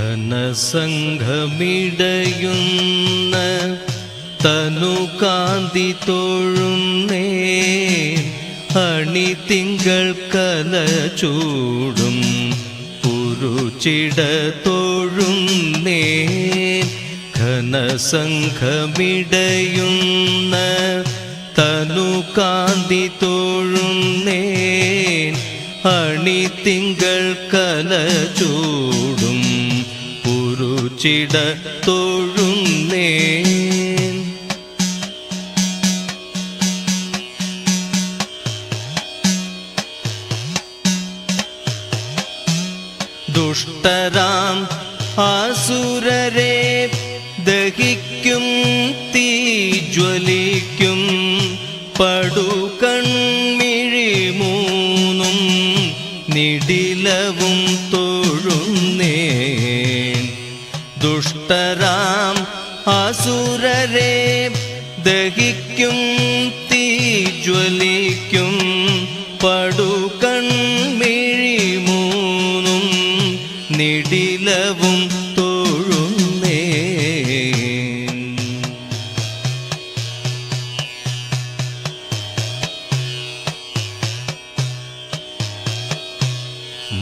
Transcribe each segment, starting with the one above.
ഘനസംഘമിടയുന്ന തനുകാന്തി തോഴുന്നേ. അണി തിങ്കൾ കല ചൂടും പുരുചിട ഘനസംഘമിടയുന്ന തനുകാന്തി തോഴുന്നേ. അണി തിങ്കൾ കല ചൂടും പുരുചിട തൊഴുന്നേ ദുഷ്ടരാം ആസുരരെ ദഹിക്കും തീ ജ്വലിക്കും പടുകൺമിഴി മൂന്നും നിടിലവും തോഴുന്നേ ദുഷ്ടരാം അസുരരെ ദഹിക്കും തീ ജ്വലിക്കും പടുകൺമിഴി മൂന്നും നിടിലവും തോഴുന്നേ.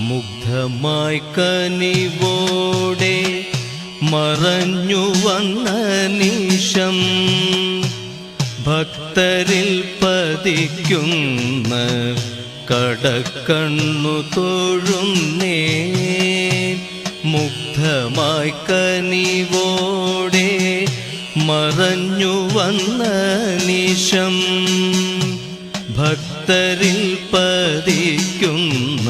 മുഗ്ധമായി കനിവോടെ മറഞ്ഞു വന്ന നിഷം ഭക്തരിൽ പതിക്കുന്ന കടക്കണ്ണു തോഴുന്നേ മുഗ്ധമായി കനിവോടെ മറഞ്ഞു വന്ന നിശം ഭക്തരിൽ പതിക്കുന്ന